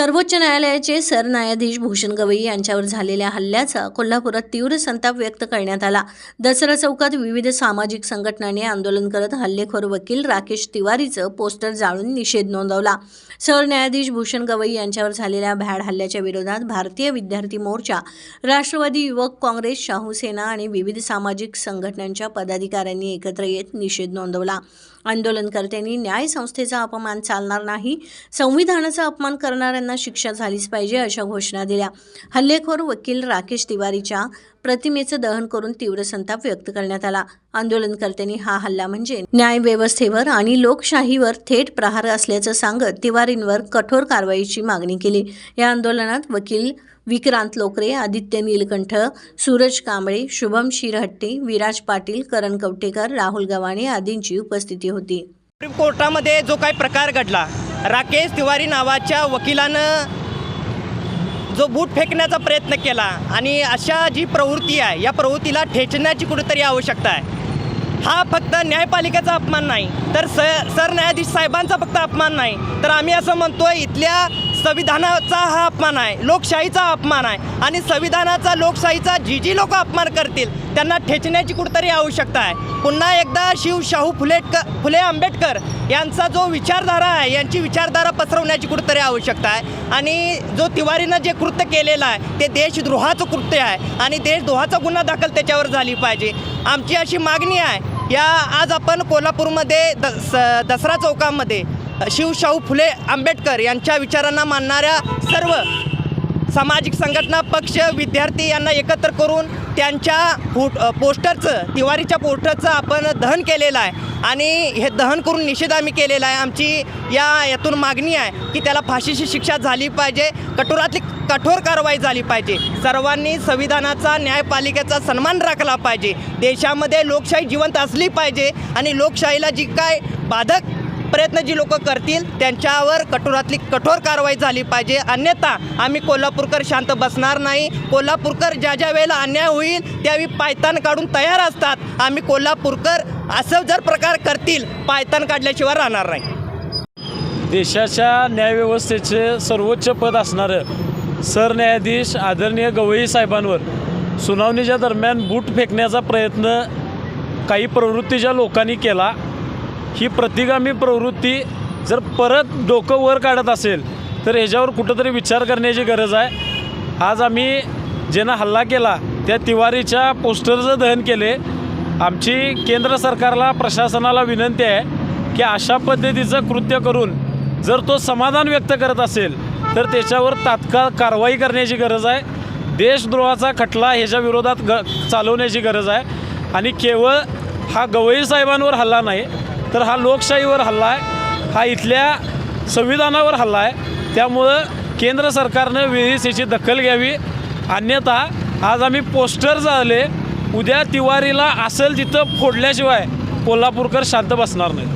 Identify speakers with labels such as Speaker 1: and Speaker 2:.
Speaker 1: सर्वोच्च न्यायालयाचे सरन्यायाधीश भूषण गवई यांच्यावर झालेल्या हल्ल्याचा कोल्हापुरात तीव्र संताप व्यक्त करण्यात आला. दसरा चौकात विविध सामाजिक संघटनांनी आंदोलन करत हल्लेखोर वकील राकेश तिवारीचं पोस्टर जाळून निषेध नोंदवला. सरन्यायाधीश भूषण गवई यांच्यावर झालेल्या भ्याड हल्ल्याच्या विरोधात भारतीय विद्यार्थी मोर्चा राष्ट्रवादी युवक काँग्रेस शाहू सेना आणि विविध सामाजिक संघटनांच्या पदाधिकाऱ्यांनी एकत्र येत निषेध नोंदवला. आंदोलनकर्त्यांनी न्याय संस्थेचा अपमान चालणार नाही संविधानाचा अपमान करणाऱ्यांना शिक्षा झालीच पाहिजे अशा घोषणा दिल्या. हल्लेखोर वकील राकेश तिवारीच्या प्रतिमेचं दहन करून तीव्र संताप व्यक्त करण्यात आला. आंदोलनकर्त्यांनी हा हल्ला म्हणजे न्याय व्यवस्थेवर आणि लोकशाहीवर थेट प्रहार असल्याचं सांगत तिवारींवर कठोर कारवाईची मागणी केली. या आंदोलनात वकील विक्रांत लोकरे आदित्य नीलकंठ सूरज कांबळे शुभम शिरहट्टी विराज पाटील करण कवटेकर राहुल गवाणे आदींची उपस्थिती होती.
Speaker 2: सुप्रीम कोर्टामध्ये जो काही प्रकार घडला राकेश तिवारी नावाच्या वकिलानं जो बूट फेकण्याचा प्रयत्न केला आणि अशा जी प्रवृत्ती आहे या प्रवृत्तीला ठेचण्याची कुठेतरी आवश्यकता आहे. हा फक्त न्यायपालिकेचा अपमान नाही तर स सरन्यायाधीश साहेबांचा फक्त अपमान नाही. तर आम्ही असं म्हणतोय इथल्या संविधानाचा हा अपमान आहे लोकशाहीचा अपमान आहे आणि संविधानाचा लोकशाहीचा जी जी लोक अपमान करतील त्यांना ठेचण्याची कुठतरी आवश्यकता आहे. पुन्हा एकदा शिव शाहू फुलेटकर फुले आंबेडकर यांचा जो विचारधारा आहे यांची विचारधारा पसरवण्याची कुठतरी आवश्यकता आहे. आणि जो तिवारीनं जे कृत्य केलेलं आहे ते देशद्रोहाचं कृत्य आहे आणि देशद्रोहाचा गुन्हा दाखल त्याच्यावर झाली पाहिजे. आमची अशी मागणी आहे या आज आपण कोल्हापूरमध्ये द स दसरा चौकामध्ये शिवशाहू फुले आंबेडकर यांच्या विचारांना मानणाऱ्या सर्व सामाजिक संघटना पक्ष विद्यार्थी यांना एकत्र करून त्यांच्या फुट पोस्टरचं तिवारीच्या पोस्टरचं आपण दहन केलेलं आहे. आणि हे दहन करून निषेध आम्ही केलेला आहे. आमची या यातून मागणी आहे की त्याला फाशीची शिक्षा झाली पाहिजे कठोरातली कठोर कारवाई झाली पाहिजे. सर्वांनी संविधानाचा न्यायपालिकेचा सन्मान राखला पाहिजे. देशामध्ये लोकशाही जिवंत असली पाहिजे आणि लोकशाहीला जी काय बाधक प्रयत्न जी लोक करतील त्यांच्यावर कठोरातली कठोर कारवाई झाली पाहिजे. अन्यथा आम्ही कोल्हापूरकर शांत बसणार नाही. कोल्हापूरकर ज्या ज्या वेळेला अन्याय होईल त्यावेळी पायतान काढून तयार असतात. आम्ही कोल्हापूरकर असं जर प्रकार करतील पायतान काढल्याशिवाय राहणार नाही.
Speaker 3: देशाच्या न्यायव्यवस्थेचे सर्वोच्च पद असणारं सरन्यायाधीश आदरणीय गवई साहेबांवर सुनावणीच्या दरम्यान बूट फेकण्याचा प्रयत्न काही प्रवृत्तीच्या लोकांनी केला. ही प्रतिगामी प्रवृत्ती जर परत डोकं वर काढत असेल तर ह्याच्यावर कुठंतरी विचार करण्याची गरज आहे. आज आम्ही ज्यांना हल्ला केला त्या तिवारीच्या पोस्टरचं दहन केले. आमची केंद्र सरकारला प्रशासनाला विनंती आहे की अशा पद्धतीचं कृत्य करून जर तो समाधान व्यक्त करत असेल तर त्याच्यावर तात्काळ कारवाई करण्याची गरज आहे. देशद्रोहाचा खटला ह्याच्या विरोधात ग चालवण्याची गरज आहे. आणि केवळ हा गवई साहेबांवर हल्ला नाही तर हा लोकशाहीवर हल्ला आहे. हा इथल्या संविधानावर हल्ला आहे. त्यामुळं केंद्र सरकारनं वेळीच याची दखल घ्यावी. अन्यथा आज आम्ही पोस्टर झाले. उद्या तिवारीला असेल तिथं फोडल्याशिवाय कोल्हापूरकर शांत बसणार नाही